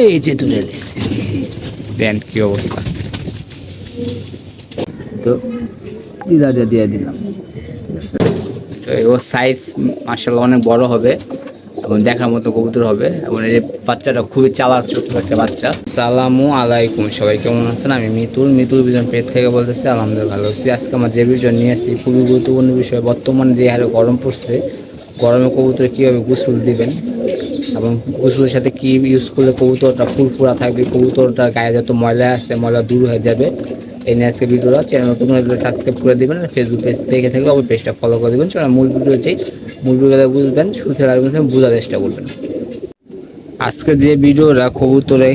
এই যে তুলে নিচ্ছি প্যান্ট কি অবস্থা? তো দিদা দিয়ে দিয়ে দিলাম। তো ওর সাইজ মার্শাল্লাহ অনেক বড় হবে এবং দেখার মতো কবুতর হবে। এবং এই বাচ্চাটা খুবই চালাক ছোট্ট একটা বাচ্চা। সালামু আলাইকুম সবাই কেমন আছেন? আমি মিতুল। মিতুল বিজন পেট থেকে বলতেছি আলহামদুলিল্লাহ ভালো আছি। আজকে আমার যে বিজন নিয়ে আসছি খুবই গুরুত্বপূর্ণ বিষয়। বর্তমানে যে হারে গরম পড়ছে গরমে কবুতর কীভাবে গোসল দিবেন এবং গোসলের সাথে কি ইউজ করলে কবুতরটা ফুরফুরা থাকবে, কবুতরটার গায়ে যত ময়লা আছে ময়লা দূর হয়ে যাবে, এই নিয়ে আজকে ভিডিওটা চ্যানেল নতুন গেলে সাবস্ক্রাইব করে দেবেন ফেসবুক পেজ দেখে থাকলে ওই পেজটা ফলো করে দেবেন। চলো মূল ভিডিও চাই মূল ভিডিওটা বুঝবেন, শুরু থেকে লাগবেন বোঝার চেষ্টা করবেন। আজকে যে ভিডিওটা কবুতরে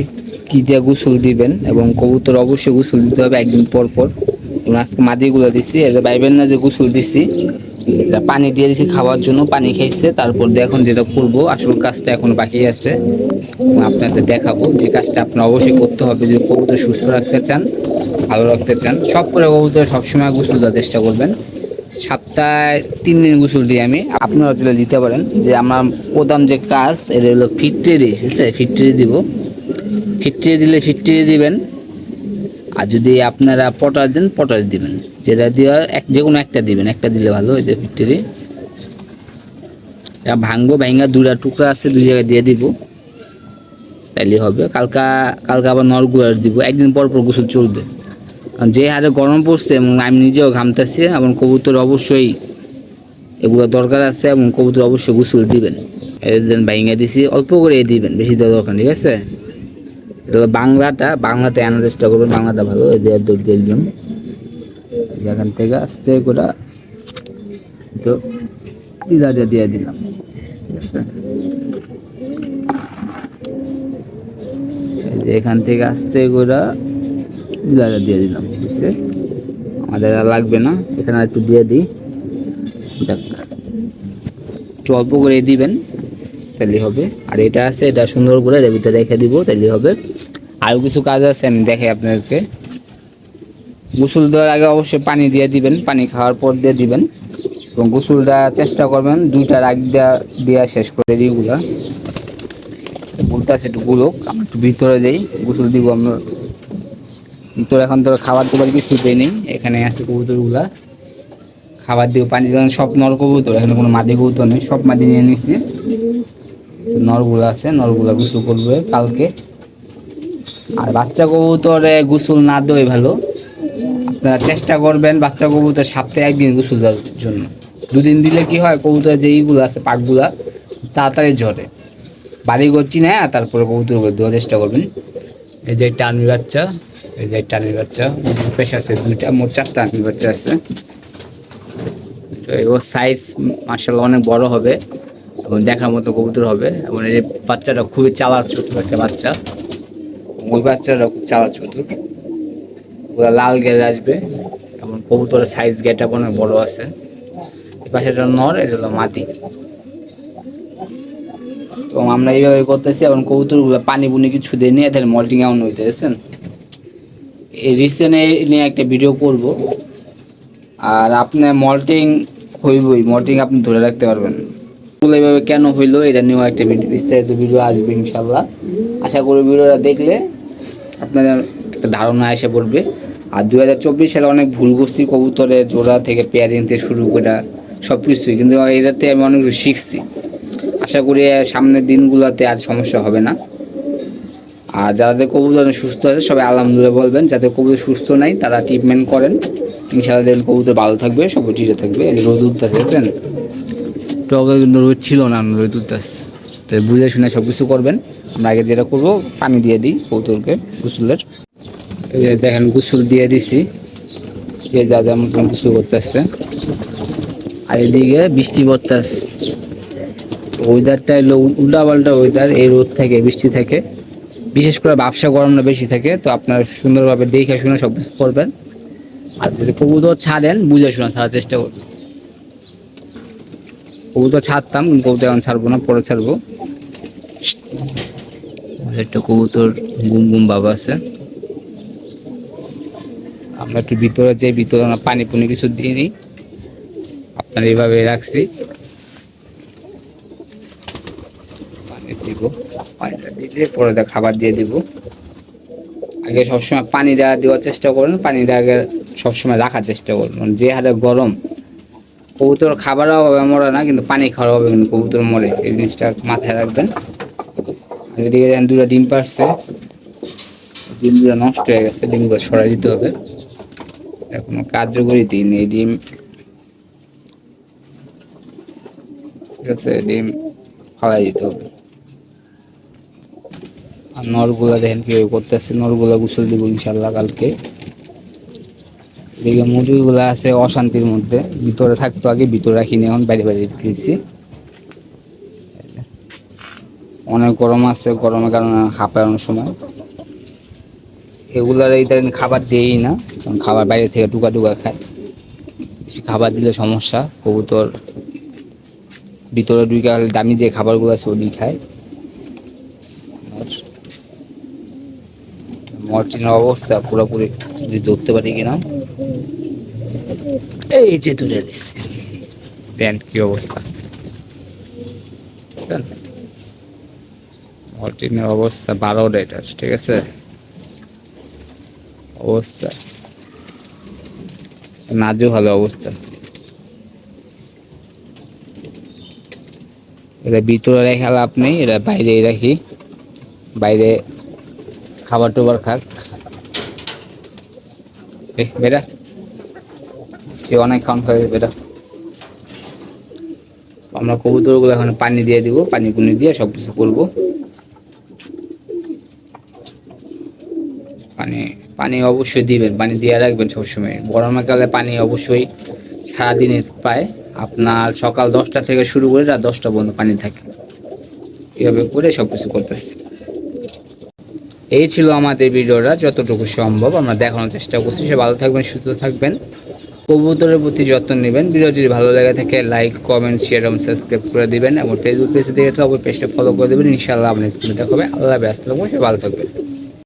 কি দিয়ে গোসল দিবেন এবং কবুতর অবশ্যই গোসল দিতে হবে একদিন পর পর। আজকে মাদিগুলো দিছি এটা ভাইবেন না যে গোসল এটা পানি দিয়ে দিছি খাওয়ার জন্য, পানি খাইছে তারপর এখন যেটা করব, আসল কাজটা এখন বাকি আছে। আপনাদের দেখাবো যে কাজটা আপনার অবশ্যই করতে হবে, যদি কবুতর সুস্থ রাখতে চান, ভালো রাখতে চান। সব করে কবুতর সবসময় গোসল দেওয়ার চেষ্টা করবেন। সপ্তাহে তিন দিন গোসল দিই আমি। আপনারা যেটা দিতে পারেন যে আমার প্রধান যে কাজ, এটা হলো ফিটটে দিই, ঠিক আছে? ফিট্রি দিব। ফিট্রি দিলে ফিট্রি দিবেন। আর যদি আপনারা পটাশ দেন পটাশ দিবেন। যেটা দেওয়া এক যে কোনো একটা দিবেন, একটা দিলে ভালো ওই যে এটা ভাঙবো, ভাঙা দুটা টুকরা আছে, দুই জায়গায় দিয়ে দিব। তাইলে হবে। কালকা কালকা আবার নলগুলার দিব। একদিন পর পর গোসল চলবে। কারণ যে হারে গরম পড়ছে এবং আমি নিজেও ঘামতেছি, এবং কবুতর অবশ্যই এগুলো দরকার আছে, এবং কবুতর অবশ্যই গোসল দিবেন। এদিন ভাইঙ্গা দিছি, অল্প করে দিবেন, বেশি দেওয়া দরকার ঠিক আছে? এটা হলো বাংলাটা, বাংলাতে চেষ্টা করবেন বাংলাটা ভালো, এই দেড় দৌড় দিয়ে এখান থেকে আস্তে করে তো দিদা দিয়ে দিয়ে দিলাম, ঠিক আছে? এখান থেকে আস্তে করে দিলাটা দিয়ে দিলাম, বুঝছে? আমাদের আর লাগবে না, এখানে একটু দিয়ে দিই। যাক, একটু অল্প করে দিবেন। তাহলে হবে। আর এটা আছে, এটা সুন্দর করে রেবিতে রেখে দিব তাহলে হবে। আরও কিছু কাজ আছে, আমি দেখাই আপনাদেরকে। গোসল দেওয়ার আগে অবশ্যই পানি দিয়ে দিবেন, পানি খাওয়ার পর দিয়ে দিবেন। এবং গোসলটা চেষ্টা করবেন, দুইটা রাগ দেওয়া দেওয়া শেষ করে দিই ওগুলা বলতে আছে, একটু গুলোক আমরা একটু ভিতরে যাই, গোসল দিব আমরা। ভিতরে এখন তো খাবার দাবার কিছু পেয়ে নেই, এখানে আছে কবুতরগুলা। খাবার দিয়ে পানি সব নর কবুতর, এখানে কোনো মাদি কবুতর নেই, সব মাদি নিয়ে নিচ্ছি নরগুলো আছে, নরগুলা গোসল করবে কালকে। আর বাচ্চা কবুতরে গোসল না দেওয়াই ভালো। আপনারা চেষ্টা করবেন বাচ্চা কবুতর সপ্তাহে একদিন গোসল দেওয়ার জন্য। দুদিন দিলে কি হয়, কবুতরের যে ইগুলো আছে, পাকগুলা তাড়াতাড়ি ঝরে। বাড়ি করছি না তারপরে কবুতর দেওয়ার চেষ্টা করবেন। এই যে একটা আর্মি বাচ্চা, এই যে একটা আর্মি বাচ্চা, পেশ আছে দুইটা, মোট চারটা আর্মি বাচ্চা আছে। ওর সাইজ মার্শাল অনেক বড় হবে। এবং দেখার মতো কবুতর হবে। এবং এই বাচ্চাটা খুবই চালাক ছোট একটা বাচ্চা। ওই বাচ্চাটা খুব চালাক চতুর। ওরা লাল গেলে আসবে। এবং কবুতরের সাইজ গেটা অনেক বড় আছে। এই পাশেটা নর, এটা হলো মাটি। তো আমরা এইভাবে করতেছি এবং কবুতরগুলো পানি বুনি কিছু দিয়ে নিয়ে তাহলে মল্টিং এমন হইতে, দেখছেন? এই রিসেন্টে নিয়ে একটা ভিডিও করব। আর আপনার মল্টিং হইবই। মল্টিং আপনি ধরে রাখতে পারবেন। এইভাবে কেন হইল, এটা নিয়েও একটা বিস্তারিত ভিডিও আসবে ইনশাল্লাহ। আশা করি ভিডিওটা দেখলে আপনাদের একটা ধারণা এসে পড়বে। আর দু হাজার চব্বিশ সালে অনেক ভুল করছি কবুতরের জোড়া থেকে পেয়ারিং থেকে শুরু করে সব কিছুই কিন্তু এটাতে আমি অনেক কিছু শিখছি। আশা করি সামনের দিনগুলোতে আর সমস্যা হবে না। আর যাদের কবুতর সুস্থ আছে, সবাই আলহামদুলিল্লাহ বলবেন, যাদের কবুতর সুস্থ নাই, তারা ট্রিটমেন্ট করেন। ইনশাআল্লাহ কবুতর ভালো থাকবে সব ঠিক থাকবে। রোদ উঠতেছে, দেখছেন? টকে ছিল না রোদ উঠতেছে তো বুঝে শুনে সব কিছু করবেন। আমরা আগে যেটা করব, পানি দিয়ে দিই কৌতুলকে, গোসলের। দেখেন, গোসল দিয়ে দিছি। যে যা যা মতন গোসল আসছে। আর এদিকে বৃষ্টি পড়তে আসছে। ওয়েদারটা এলো উল্টা পাল্টা ওয়েদার এই রোদ থেকে, বৃষ্টি থেকে। বিশেষ করে ব্যবসা গরমটা বেশি থাকে, তো আপনারা সুন্দরভাবে দেখে শুনে সব কিছু করবেন। আর যদি কবুতর ছাড়েন, বুঝে শুনে ছাড়ার চেষ্টা করবেন। কবুতর ছাড়তাম কবুতর এখন ছাড়বো না পরে ছাড়বো। একটা কবুতর গুম গুম বাবা আছে। আমরা একটু ভিতরে যাই ভিতরে আমরা পানি পুনি কিছু দিয়ে নিই। আপনার এইভাবে রাখছি। পানি দিব পানিটা দিয়ে পরে খাবার দিয়ে দিব। আগে সবসময় পানি দেওয়া দেওয়ার চেষ্টা করুন পানিটা আগে সবসময় রাখার চেষ্টা করুন। যে হারে গরম কবুতর খাবারও অভাবে মরে না, কিন্তু পানি খাওয়ার অভাবে কিন্তু কবুতর মরে। এই জিনিসটা মাথায় রাখবেন। এদিকে দেখেন দুটো ডিম পারছে ডিমগুলো নষ্ট হয়ে গেছে, ডিমগুলো সরাই দিতে হবে। এখনও কার্যকরী নেই ডিম। ঠিক আছে, ডিম ফালাই দিতে হবে। আর নরগুলা দেখেন কীভাবে করতেছে, নরগুলা গুছল দিব ইনশাল্লাহ কালকে। এদিকে মুরগিগুলো আছে অশান্তির মধ্যে, ভিতরে থাকতো আগে, ভিতরে রাখিনি, এখন বাইরে বাইরে দিয়েছি অনেক গরম আছে, গরমের কারণে হাঁপানোর সময়। এগুলার ধরেন খাবার দিয়েই না, কারণ খাবার বাইরে থেকে টুকা টুকা খায়। খাবার দিলে সমস্যা, কবুতর ভিতরে ঢুকে দামি যে খাবারগুলো আছে ওটি খায়। মর্টিনের অবস্থা পুরোপুরি যদি ধরতে পারি কিনা। এই যে দিচ্ছে প্যান্ট কি অবস্থা? মর্টিনের অবস্থা বারো এটার ঠিক আছে? অবস্থা। নাজু ভালো অবস্থা। এটা ভিতরে রেখে লাভ নেই এটা বাইরে রাখি। বাইরে খাবার টাবার খাক বেটা। সে অনেক খাওয়ান খাবে বেটা আমরা কবুতরগুলো এখন পানি দিয়ে দিব, পানি পুনি দিয়ে সব কিছু করব। পানি পানি অবশ্যই দিবেন, পানি দিয়ে রাখবেন সবসময়। গরমকালে পানি অবশ্যই সারাদিনে পায়। আপনার সকাল দশটা থেকে শুরু করে রাত দশটা পর্যন্ত পানি থাকে। এভাবে করে সব কিছু করতেছি। এই ছিল আমাদের ভিডিওটা, যতটুকু সম্ভব আমরা দেখানোর চেষ্টা করছি। সে ভালো থাকবেন, সুস্থ থাকবেন। কবুতরের প্রতি যত্ন নেবেন। ভিডিও যদি ভালো লাগে থাকে লাইক কমেন্ট শেয়ার এবং সাবস্ক্রাইব করে দেবেন। এবং ফেসবুক পেজে দেখে থাকলে পেজটা ফলো করে দেবেন। ইনশাআল্লাহ আপনার স্কুলে দেখা হবে। আল্লাহ ব্যস্ত থাকব সে ভালো থাকবেন।